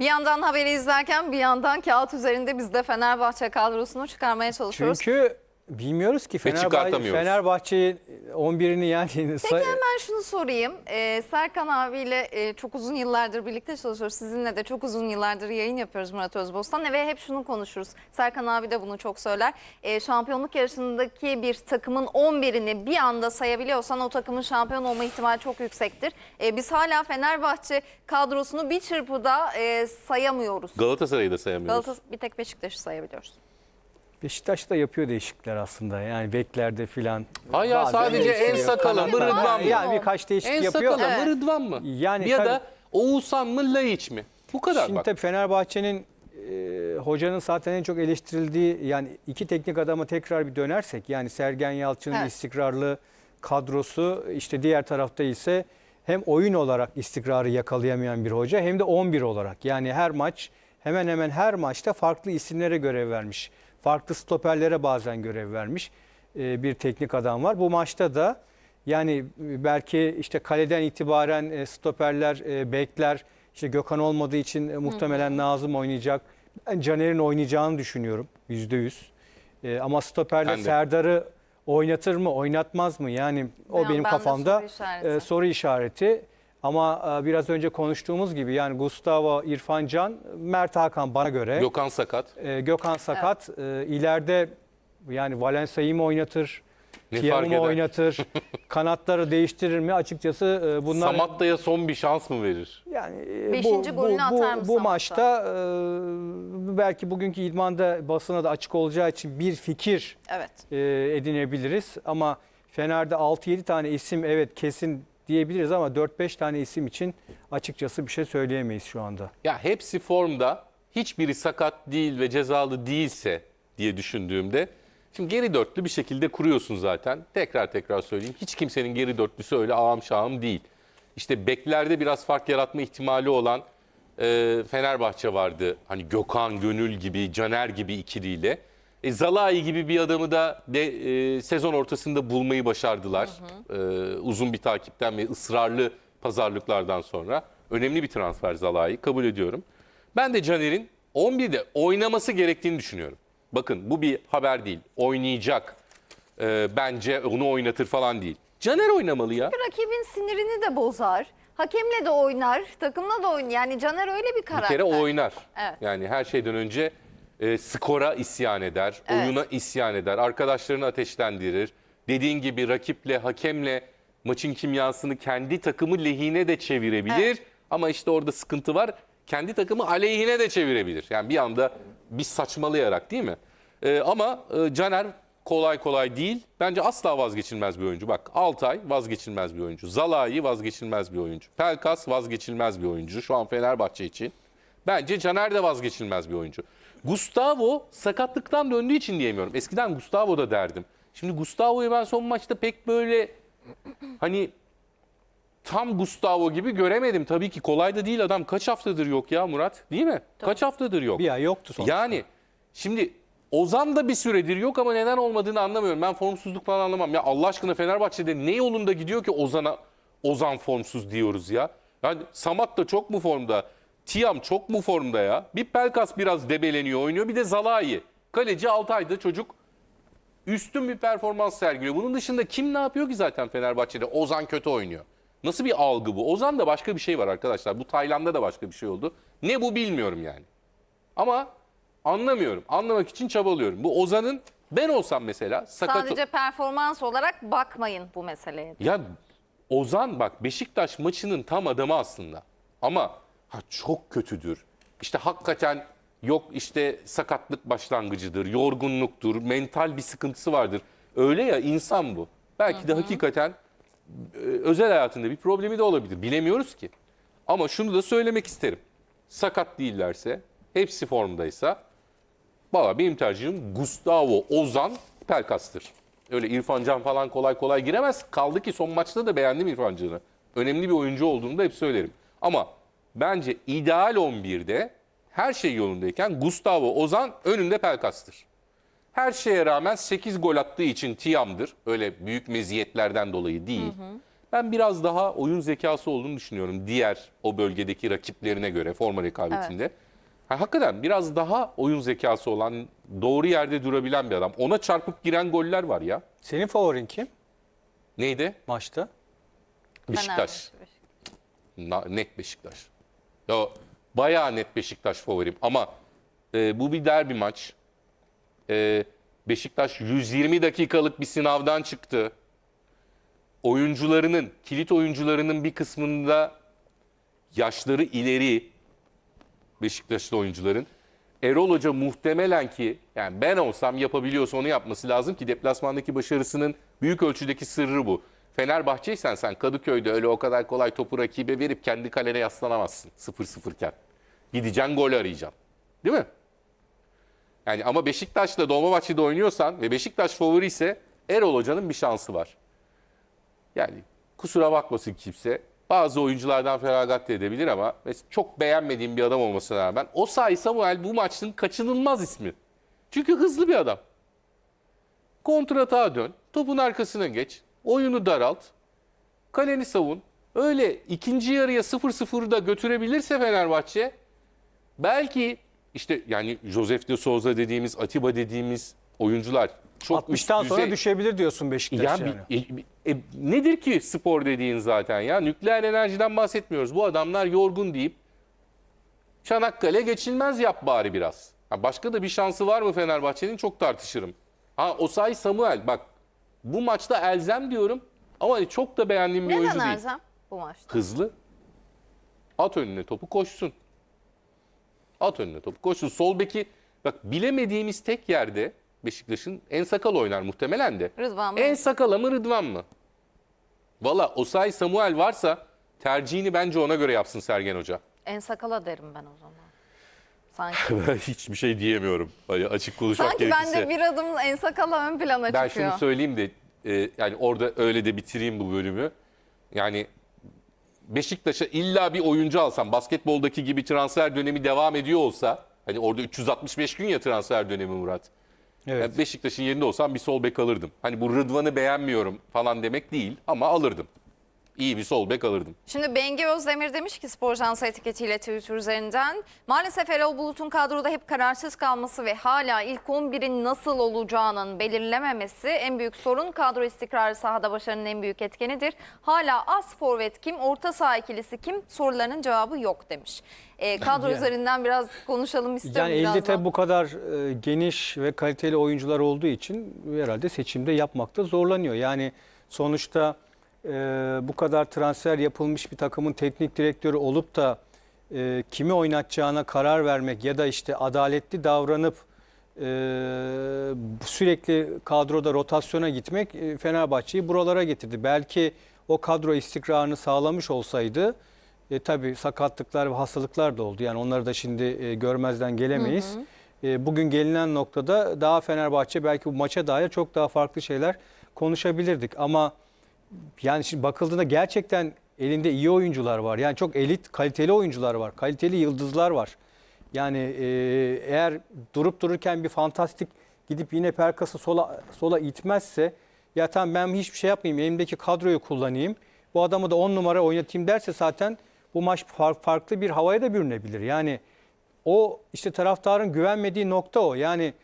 Bir yandan haberi izlerken bir yandan kağıt üzerinde biz de Fenerbahçe kadrosunu çıkarmaya çalışıyoruz. Çünkü bilmiyoruz ki Fenerbahçe, çıkartamıyoruz. Fenerbahçe'yi 11'ini yani Peki say- hemen şunu sorayım. Ee, Serkan abiyle e, çok uzun yıllardır birlikte çalışıyoruz. Sizinle de çok uzun yıllardır yayın yapıyoruz Murat Özbostan ve hep şunu konuşuruz. Serkan abi de bunu çok söyler. Ee, şampiyonluk yarışındaki bir takımın 11'ini bir anda sayabiliyorsan o takımın şampiyon olma ihtimali çok yüksektir. Ee, biz hala Fenerbahçe kadrosunu bir çırpıda e, sayamıyoruz. Galatasaray'ı da sayamıyoruz. Galatasaray bir tek Beşiktaş'ı sayabiliyoruz. Beşiktaş da yapıyor değişiklikler aslında. Yani beklerde filan. Ay ya Bazen sadece en değiştiriyor. sakalı mı Kanatlar- Rıdvan mı? Yani birkaç değişiklik En yapıyor. sakalı Evet. mı Rıdvan mı? Yani ya tabii- da Oğuzhan mı Laiç mi? Bu kadar Şimdi bak. tabii Fenerbahçe'nin e, hocanın zaten en çok eleştirildiği yani iki teknik adama tekrar bir dönersek yani Sergen Yalçın'ın Evet. istikrarlı kadrosu işte diğer tarafta ise hem oyun olarak istikrarı yakalayamayan bir hoca hem de 11 olarak yani her maç hemen hemen her maçta farklı isimlere görev vermiş. Farklı stoperlere bazen görev vermiş e, bir teknik adam var. Bu maçta da yani belki işte kaleden itibaren e, stoperler, e, bekler, işte Gökhan olmadığı için e, muhtemelen Nazım oynayacak. Ben Caner'in oynayacağını düşünüyorum yüzde yüz. E, Ama stoperde Ben de. Serdar'ı oynatır mı, oynatmaz mı? Yani o Ben- benim ben de kafamda soru işareti. e, soru işareti. Ama e, biraz önce konuştuğumuz gibi yani Gustavo, İrfan Can, Mert Hakan bana göre. Gökhan sakat. E, Gökhan sakat. E, ileride yani Valencia'yı mı oynatır? Mı eder? oynatır? Kanatları değiştirir mi? Açıkçası e, bunlar Samatta'ya son bir şans mı verir? yani e, Beşinci golünü atar mı bu Samatta? maçta e, belki bugünkü idmanda basına da açık olacağı için bir fikir Evet. e, edinebiliriz ama Fener'de 6-7 tane isim evet kesin diyebiliriz ama 4-5 tane isim için açıkçası bir şey söyleyemeyiz şu anda. Ya hepsi formda. Hiçbiri sakat değil ve cezalı değilse diye düşündüğümde Şimdi geri dörtlü bir şekilde kuruyorsun zaten. Tekrar tekrar söyleyeyim. Hiç kimsenin geri dörtlüsü öyle ağam şahım değil. İşte beklerde biraz fark yaratma ihtimali olan e, Fenerbahçe vardı. Hani Gökhan, Gönül gibi, Caner gibi ikiliyle. E, Zalai gibi bir adamı da de, e, sezon ortasında bulmayı başardılar. E, uzun bir takipten ve ısrarlı pazarlıklardan sonra. Önemli bir transfer Zalai kabul ediyorum. Ben de Caner'in 11'de oynaması gerektiğini düşünüyorum. Bakın bu bir haber değil. Oynayacak. E, bence onu oynatır falan değil. Caner oynamalı ya. Rakibin sinirini de bozar. Hakemle de oynar, takımla da oynar. Yani Caner öyle bir Bir karakter. kere oynar. Evet. Yani her şeyden önce e, skora isyan eder, Evet. oyuna isyan eder, arkadaşlarını ateşlendirir. Dediğin gibi rakiple, hakemle maçın kimyasını kendi takımı lehine de çevirebilir. Evet. Ama işte orada sıkıntı var. Kendi takımı aleyhine de çevirebilir. Yani bir anda bir saçmalayarak değil mi? E, ama e, Caner kolay kolay değil. Bence asla vazgeçilmez bir oyuncu. Bak Altay vazgeçilmez bir oyuncu. Zalai vazgeçilmez bir oyuncu. Pelkas vazgeçilmez bir oyuncu. Şu an Fenerbahçe için. Bence Caner de vazgeçilmez bir oyuncu. Gustavo sakatlıktan döndüğü için diyemiyorum. Eskiden Gustavo da derdim. Şimdi Gustavo'yu ben son maçta pek böyle hani tam Gustavo gibi göremedim. Tabii ki kolay da değil adam. Kaç haftadır yok ya Murat? Değil mi? Kaç haftadır yok? Bir ay yoktu sonuçta. Yani şimdi Ozan da bir süredir yok ama neden olmadığını anlamıyorum. Ben formsuzluk falan anlamam. Ya Allah aşkına Fenerbahçe'de ne yolunda gidiyor ki Ozan'a Ozan formsuz diyoruz ya. Yani Samat da çok mu formda? Tiam çok mu formda ya? Bir Pelkas biraz debeleniyor oynuyor. Bir de Zalai. Kaleci Altay'da çocuk üstün bir performans sergiliyor. Bunun dışında kim ne yapıyor ki zaten Fenerbahçe'de? Ozan kötü oynuyor. Nasıl bir algı bu? Ozan da başka bir şey var arkadaşlar. Bu Tayland'da da başka bir şey oldu. Ne bu bilmiyorum yani. Ama anlamıyorum. Anlamak için çabalıyorum. Bu Ozan'ın ben olsam mesela sakat... Sadece performans olarak bakmayın bu meseleye. Ya Ozan bak Beşiktaş maçının tam adamı aslında. Ama ha, çok kötüdür. İşte hakikaten yok işte sakatlık başlangıcıdır, yorgunluktur, mental bir sıkıntısı vardır. Öyle ya insan bu. Belki de hakikaten e, özel hayatında bir problemi de olabilir. Bilemiyoruz ki. Ama şunu da söylemek isterim. Sakat değillerse, hepsi formdaysa Valla benim tercihim Gustavo Ozan Pelkas'tır. Öyle İrfan Can falan kolay kolay giremez. Kaldı ki son maçta da beğendim İrfan Can'ı. Önemli bir oyuncu olduğunu da hep söylerim. Ama bence ideal 11'de her şey yolundayken Gustavo Ozan önünde Pelkas'tır. Her şeye rağmen 8 gol attığı için Tiam'dır. Öyle büyük meziyetlerden dolayı değil. Ben biraz daha oyun zekası olduğunu düşünüyorum diğer o bölgedeki rakiplerine göre forma rekabetinde. Ha, hakikaten biraz daha oyun zekası olan, doğru yerde durabilen bir adam. Ona çarpıp giren goller var ya. Senin favorin kim Neydi? maçta? Beşiktaş. Na- net Beşiktaş. Ya, bayağı net Beşiktaş favorim ama e, bu bir derbi maç. E, Beşiktaş 120 dakikalık bir sınavdan çıktı. Oyuncularının, kilit oyuncularının bir kısmında yaşları ileri Beşiktaşlı oyuncuların. Erol Hoca muhtemelen ki yani ben olsam yapabiliyorsa onu yapması lazım ki deplasmandaki başarısının büyük ölçüdeki sırrı bu. Fenerbahçeysen sen Kadıköy'de öyle o kadar kolay topu rakibe verip kendi kalene yaslanamazsın 0-0 iken. Gideceksin gol arayacaksın. Değil mi? Yani ama Beşiktaş'la Dolmabahçe'de oynuyorsan ve Beşiktaş favori ise Erol Hoca'nın bir şansı var. Yani kusura bakmasın kimse. Bazı oyunculardan feragat da edebilir ama çok beğenmediğim bir adam olmasına rağmen Osay Samuel bu maçın kaçınılmaz ismi. Çünkü hızlı bir adam. Kontratağa dön, topun arkasına geç, oyunu daralt, kaleni savun. Öyle ikinci yarıya 0-0'da götürebilirse Fenerbahçe belki işte yani Josef de Souza dediğimiz, Atiba dediğimiz oyuncular çok üst 60'tan sonra düzey- düşebilir diyorsun Beşiktaş ya yani. e, e, nedir ki spor dediğin zaten ya? Nükleer enerjiden bahsetmiyoruz. Bu adamlar yorgun deyip Çanakkale geçilmez yap bari biraz. Ha, başka da bir şansı var mı Fenerbahçe'nin çok tartışırım. Ha Osay Samuel bak bu maçta elzem diyorum ama çok da beğendiğim bir oyuncu Neden değil. Erzem bu maçta? Hızlı. At önüne topu koşsun. At önüne topu koşsun. Sol beki bak bilemediğimiz tek yerde Beşiktaş'ın en sakal oynar muhtemelen de. Rıdvan mı? En sakala mı Rıdvan mı? Valla Osay Samuel varsa tercihini bence ona göre yapsın Sergen Hoca. En sakala derim ben o zaman. Sanki. Ben hiçbir şey diyemiyorum. Hani açık konuşmak Sanki gerekirse. bende bir adım en sakala ön plana Ben çıkıyor. şunu söyleyeyim de e, yani orada öyle de bitireyim bu bölümü. Yani Beşiktaş'a illa bir oyuncu alsam basketboldaki gibi transfer dönemi devam ediyor olsa hani orada 365 gün ya transfer dönemi Murat. Evet. Yani Beşiktaş'ın yerinde olsam bir sol bek alırdım. Hani bu Rıdvan'ı beğenmiyorum falan demek değil ama alırdım. İyi bir sol bek alırdım. Şimdi Bengi Özdemir demiş ki Spor Jansı etiketiyle Twitter üzerinden maalesef Erol Bulut'un kadroda hep kararsız kalması ve hala ilk 11'in nasıl olacağının belirlememesi en büyük sorun. Kadro istikrarı sahada başarının en büyük etkenidir. Hala az forvet kim, orta saha ikilisi kim sorularının cevabı yok demiş. Ee, kadro Yani- üzerinden biraz konuşalım istiyorum Yani elde birazdan. tabii bu kadar e, geniş ve kaliteli oyuncular olduğu için herhalde seçimde yapmakta zorlanıyor. Yani sonuçta e, bu kadar transfer yapılmış bir takımın teknik direktörü olup da e, kimi oynatacağına karar vermek ya da işte adaletli davranıp e, sürekli kadroda rotasyona gitmek e, Fenerbahçe'yi buralara getirdi. Belki o kadro istikrarını sağlamış olsaydı e, tabii sakatlıklar ve hastalıklar da oldu. Yani onları da şimdi e, görmezden gelemeyiz. E, bugün gelinen noktada daha Fenerbahçe belki bu maça dair çok daha farklı şeyler konuşabilirdik. Ama yani şimdi bakıldığında gerçekten elinde iyi oyuncular var. Yani çok elit, kaliteli oyuncular var. Kaliteli yıldızlar var. Yani e, eğer durup dururken bir fantastik gidip yine Perkas'ı sola sola itmezse ya tamam ben hiçbir şey yapmayayım elimdeki kadroyu kullanayım. Bu adamı da 10 numara oynatayım derse zaten bu maç far- farklı bir havaya da bürünebilir. Yani o işte taraftarın güvenmediği nokta o. Yani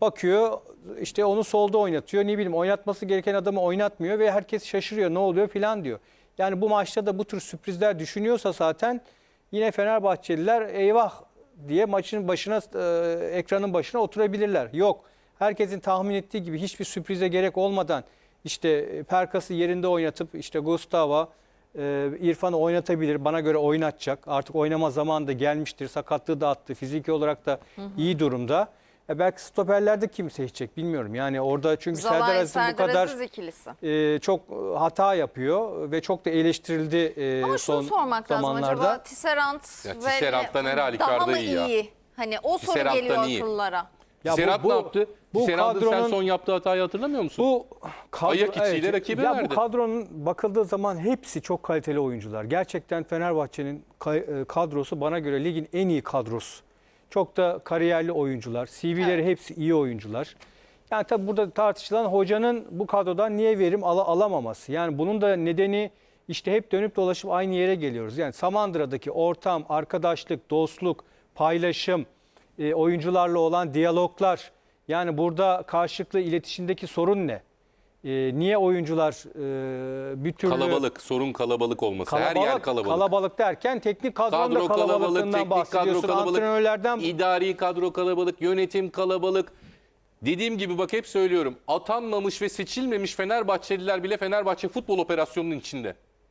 bakıyor işte onu solda oynatıyor. Ne bileyim oynatması gereken adamı oynatmıyor ve herkes şaşırıyor ne oluyor filan diyor. Yani bu maçta da bu tür sürprizler düşünüyorsa zaten yine Fenerbahçeliler eyvah diye maçın başına e, ekranın başına oturabilirler. Yok. Herkesin tahmin ettiği gibi hiçbir sürprize gerek olmadan işte e, Perkas'ı yerinde oynatıp işte Gustavo e, İrfan'ı oynatabilir. Bana göre oynatacak. Artık oynama zamanı da gelmiştir. Sakatlığı da attı. Fiziki olarak da iyi durumda. E belki stoperlerde kim seçecek bilmiyorum. Yani orada çünkü Serdar Zalai Aziz'in bu Serdar kadar Aziz ikilisi. e, çok hata yapıyor ve çok da eleştirildi e, Ama son şunu sormak lazım zamanlarda. acaba Tisserand Ya ve Tisserand'dan her daha halükarda mı iyi ya. iyi? Hani o soru Tisserand'dan geliyor iyi. akıllara. Ya bu- Serhat bu- ne yaptı? bu Serhat'ın sen kadronun- son yaptığı hatayı hatırlamıyor musun? Bu kadro, Ayak içiyle rakibe ya verdi. Bu kadronun bakıldığı zaman hepsi çok kaliteli oyuncular. Gerçekten Fenerbahçe'nin e, kadrosu bana göre ligin en iyi kadrosu. Çok da kariyerli oyuncular. CV'leri hepsi iyi oyuncular. Yani tabii burada tartışılan hocanın bu kadrodan niye verim ala- alamaması. Yani bunun da nedeni işte hep dönüp dolaşıp aynı yere geliyoruz. Yani Samandıra'daki ortam, arkadaşlık, dostluk, paylaşım, e, oyuncularla olan diyaloglar. Yani burada karşılıklı iletişimdeki sorun ne? E, niye oyuncular e, bir türlü Kalabalık, sorun kalabalık olması. Her yer kalabalık. kalabalık derken teknik kadronun da kadro kalabalık, kalabalıklığından teknik kadro bahsediyorsun. kalabalık, Antrenörlerden idari kadro kalabalık, yönetim kalabalık. Dediğim gibi bak hep söylüyorum. Atanmamış ve seçilmemiş Fenerbahçeliler bile Fenerbahçe futbol operasyonunun içinde.